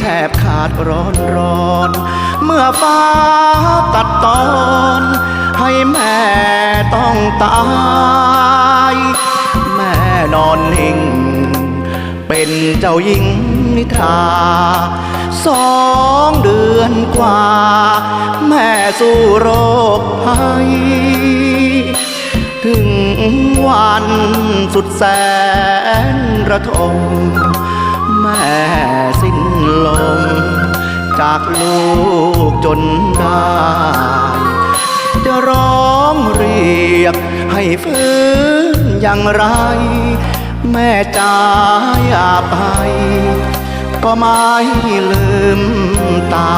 แทบขาศร้อนร้อน เมื่อฟ้าตัดตอน ให้แม่ต้องตาย แม่นอนนิ่ง เป็นเจ้าหญิงนิทราสองเดือนกว่า แม่สู้โรคภัยถึงวันสุดแสนระทมแม่ จากลูกจนได้ จะร้องเรียกให้ฟื้นอย่างไร แม่จ๋าอย่าไป ก็ไม่ลืมตา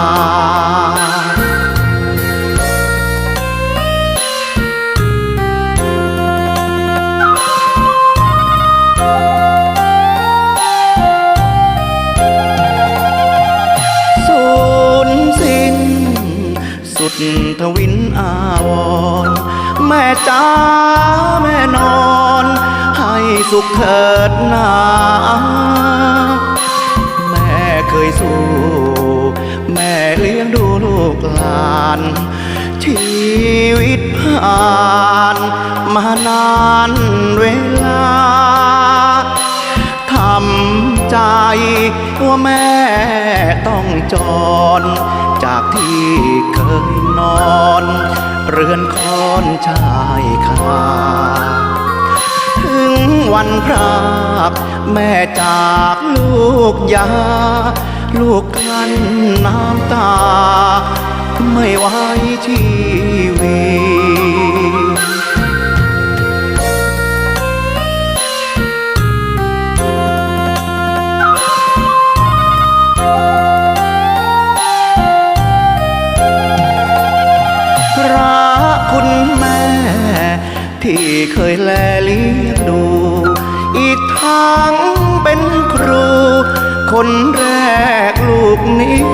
ทวินอาวรแม่จ้าแม่นอน ให้สุขเถิดนาแม่เคยสู้ แม่เลี้ยงดูลูกหลาน ชีวิตผ่านมานานเวลาทำใจว่าแม่ต้องจร ที่เคยนอน เรือนคอนชายคาถึงวันพรากแม่จากลูกยา ลูกกลั้นน้ำตา ไม่ไหวชีวิ ที่เคยแลเลี้ยงดู อีกทั้งเป็นครู คนแรกลูกนี้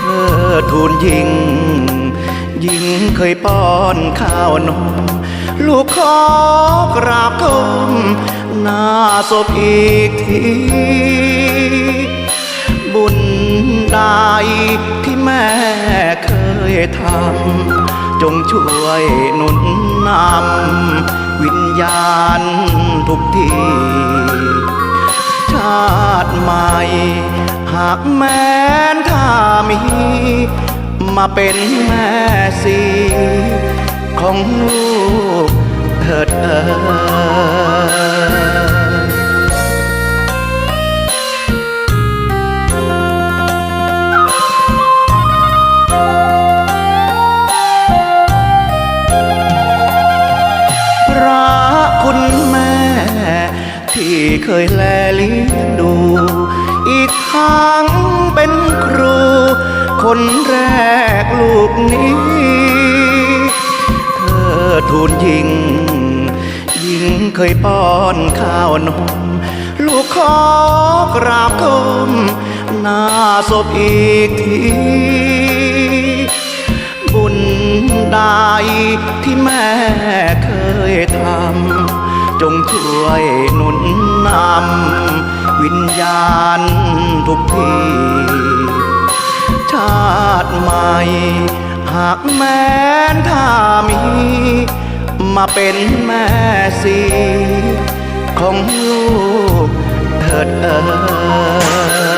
เธอทูลยิง ยิงเคยป้อนข้าวนมลูกขอกราบก้มหน้าศพอีกที บุญใดที่แม่เคยทำ จงช่วยหนุนนำวิญญาณทุกทีชาติใหม่ หากแม้นถ้ามี มาเป็นแม่สีของลูกเถิดเออ คุณแม่ ที่เคยแลเลี้ยงดู อีกทั้งเป็นครู คนแรกลูกนี้ เธอทูลยิง ยิงเคยป้อนข้าวนม ลูกขอกราบก้มหน้าศพอีกทีบุญใดที่แม่ ช่วยหนุนนำวิญญาณทุกที ชาติใหม่ หากแม้นถ้ามี มาเป็นแม่สีของลูกเถิดเออ